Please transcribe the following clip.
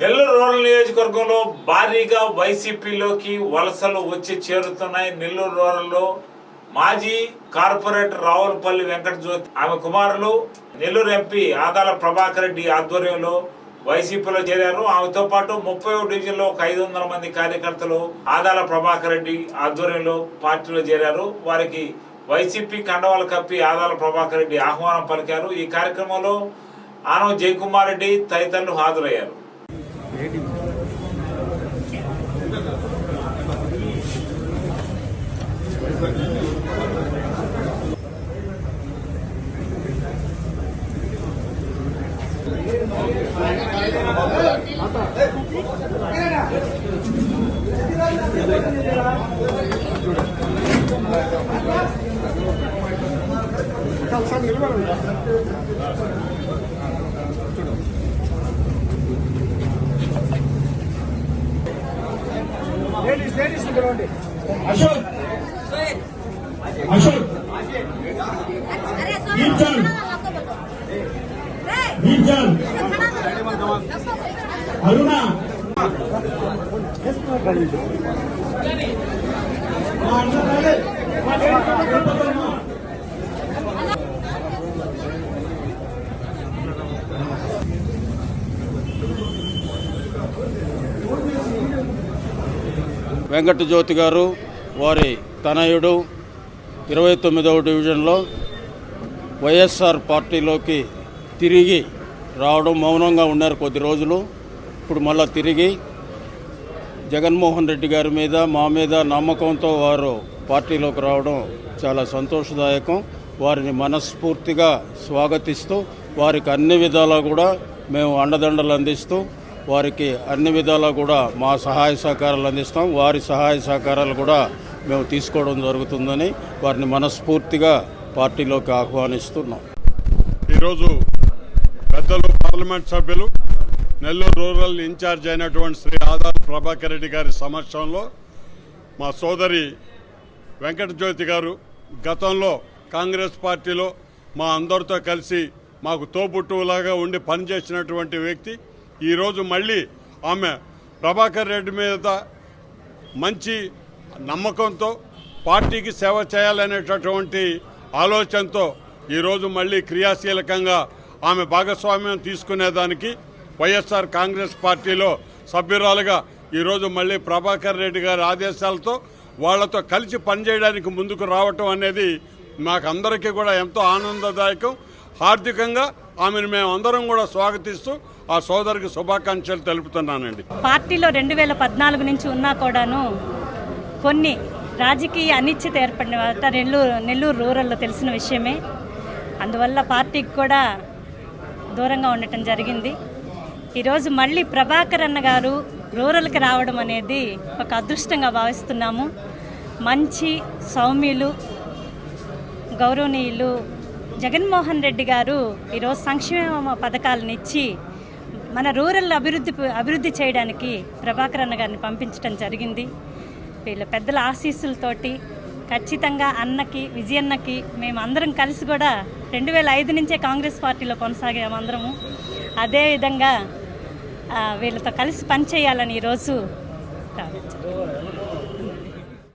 Nellore rural నియోజకవర్గంలో భారీగా వైసీపీలోకి వలసలు వచ్చి చేరుతున్నాయి. నెల్లూరు రూరల్లో మాజీ కార్పొరేటర్ రావులపల్లి వెంకట జ్యోతి ఆమె కుమారులు నెల్లూరు ఎంపీ ఆదాల ప్రభాకర్ రెడ్డి ఆధ్వర్యంలో వైసీపీలో చేరారు. ఆమెతో పాటు ముప్పై డివిజన్లో ఒక ఐదు వందల మంది కార్యకర్తలు ఆదాల ప్రభాకర్ రెడ్డి ఆధ్వర్యంలో పార్టీలో చేరారు. వారికి వైసీపీ కండవాలు కప్పి ఆదాల ప్రభాకర్ రెడ్డి ఆహ్వానం పలికారు. ఈ కార్యక్రమంలో ఆనవ జయకుమార్ రెడ్డి తదితరులు హాజరయ్యారు. Kalsan yürüme mi? Ashok. Ashok. Injan. బీర్జాల్ అరుణ. మా అన్న వెంకటజ్యోతి గారు వారి తనయుడు ఇరవై తొమ్మిదవ డివిజన్లో వైఎస్ఆర్ పార్టీలోకి తిరిగి రావడం మౌనంగా ఉన్నారు కొద్ది రోజులు. ఇప్పుడు మళ్ళా తిరిగి జగన్మోహన్ రెడ్డి గారి మీద మా మీద నమ్మకంతో వారు పార్టీలోకి రావడం చాలా సంతోషదాయకం. వారిని మనస్ఫూర్తిగా స్వాగతిస్తూ వారికి అన్ని విధాలా కూడా మేము అండదండలు అందిస్తూ వారికి అన్ని విధాలా కూడా మా సహాయ సహకారాలు అందిస్తాం. వారి సహాయ సహకారాలు కూడా మేము తీసుకోవడం జరుగుతుందని వారిని మనస్ఫూర్తిగా పార్టీలోకి ఆహ్వానిస్తున్నాం. ఈరోజు పెద్దలు పార్లమెంట్ సభ్యులు నెల్లూరు రూరల్ ఇన్ఛార్జ్ అయినటువంటి శ్రీ ఆదార్ ప్రభాకర్ రెడ్డి గారి సమక్షంలో మా సోదరి వెంకటజ్యోతి గారు గతంలో కాంగ్రెస్ పార్టీలో మా అందరితో కలిసి మాకు తోబుట్టువులాగా ఉండి పనిచేసినటువంటి వ్యక్తి. ఈరోజు మళ్ళీ ఆమె ప్రభాకర్ రెడ్డి మీద మంచి నమ్మకంతో పార్టీకి సేవ చేయాలనేటటువంటి ఆలోచనతో ఈరోజు మళ్ళీ క్రియాశీలకంగా ఆమె భాగస్వామ్యం తీసుకునేదానికి వైఎస్ఆర్ కాంగ్రెస్ పార్టీలో సభ్యురాలుగా ఈరోజు మళ్ళీ ప్రభాకర్ రెడ్డి గారి ఆదేశాలతో వాళ్ళతో కలిసి పనిచేయడానికి ముందుకు రావటం అనేది మాకందరికీ కూడా ఎంతో ఆనందదాయకం. హార్దికంగా ఆమెను మేము అందరం కూడా స్వాగతిస్తూ ఆ సోదరికి శుభాకాంక్షలు తెలుపుతున్నానండి. పార్టీలో రెండు వేల పద్నాలుగు నుంచి ఉన్నా కూడాను కొన్ని రాజకీయ అనిశ్చిత ఏర్పడిన తర్వాత నెల్లూరు నెల్లూరు రూరల్లో తెలిసిన విషయమే. అందువల్ల పార్టీకి కూడా దూరంగా ఉండటం జరిగింది. ఈరోజు మళ్ళీ ప్రభాకర్ అన్న గారు రూరల్కి రావడం అనేది ఒక అదృష్టంగా భావిస్తున్నాము. మంచి సౌమ్యులు గౌరవనీయులు జగన్మోహన్ రెడ్డి గారు ఈరోజు సంక్షేమ పథకాలను ఇచ్చి మన రూరల్ అభివృద్ధి అభివృద్ధి చేయడానికి ప్రభాకర్ అన్న గారిని పంపించడం జరిగింది. వీళ్ళ పెద్దల ఆశీస్సులతోటి ఖచ్చితంగా అన్నకి విజయన్నకి మేము అందరం కలిసి కూడా రెండు వేల ఐదు నుంచే కాంగ్రెస్ పార్టీలో కొనసాగాము అందరము. అదేవిధంగా వీళ్ళతో కలిసి పనిచేయాలని ఈరోజు రావచ్చు